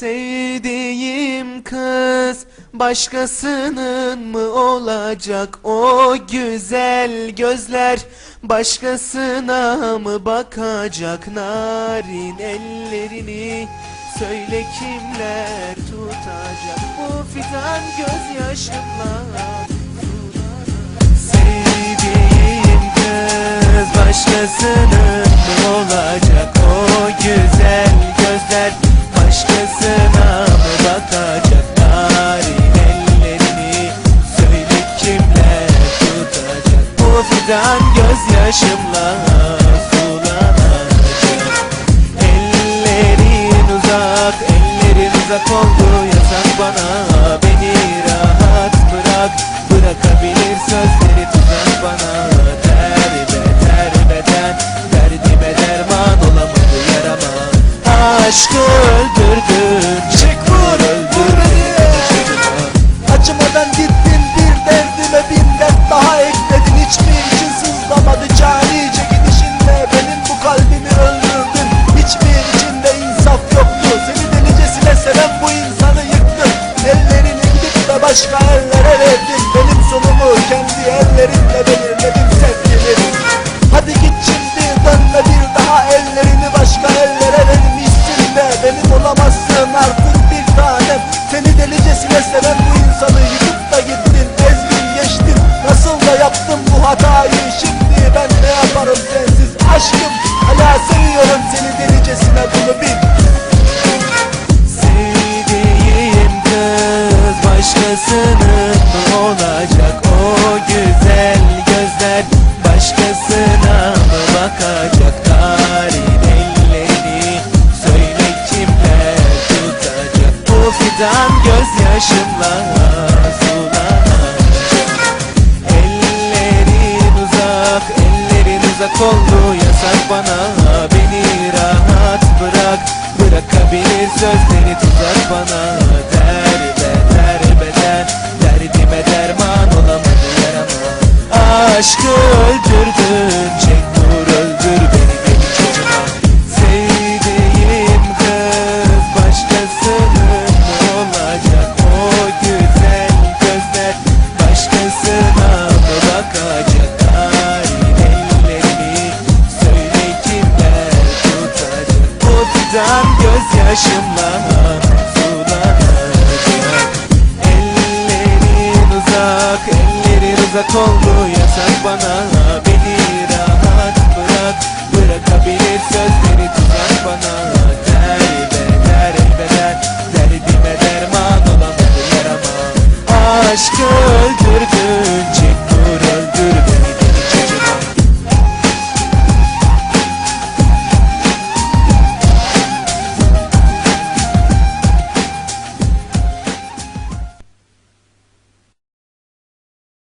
Sevdiğim kız başkasının mı olacak o güzel gözler? Başkasına mı bakacak narin ellerini? Söyle kimler tutacak bu fidan gözyaşımla? Sevdiğim kız başkasının mı olacak o güzel fidan gözyaşımla sulanacak Ellerin uzak, ellerin uzak oldu. Yasak bana Beni rahat bırak, bırakabilir sözleri tuzak bana. Terbe terbeden, derdime derman olamadı yarama. Aşkı seven bu insanı yıktın Ellerini gidip de başka ellere verdin Benim sonumu kendi ellerinle belirledin Başkasına mı bakacak narin ellerini Söyle kimler tutacak bu fidan gözyaşımla sulanacak Ellerin uzak, ellerin uzak oldu. Yasak bana Beni rahat bırak, bırakabilir sözleri tuzak bana. Terbe terbeden, derdime derman olamadı yarama. Aşkı fidan gözyaşımla sulanacak Ellerin uzak, ellerin uzak oldu. Yasak bana Beni rahat bırak, bırakabilir sözleri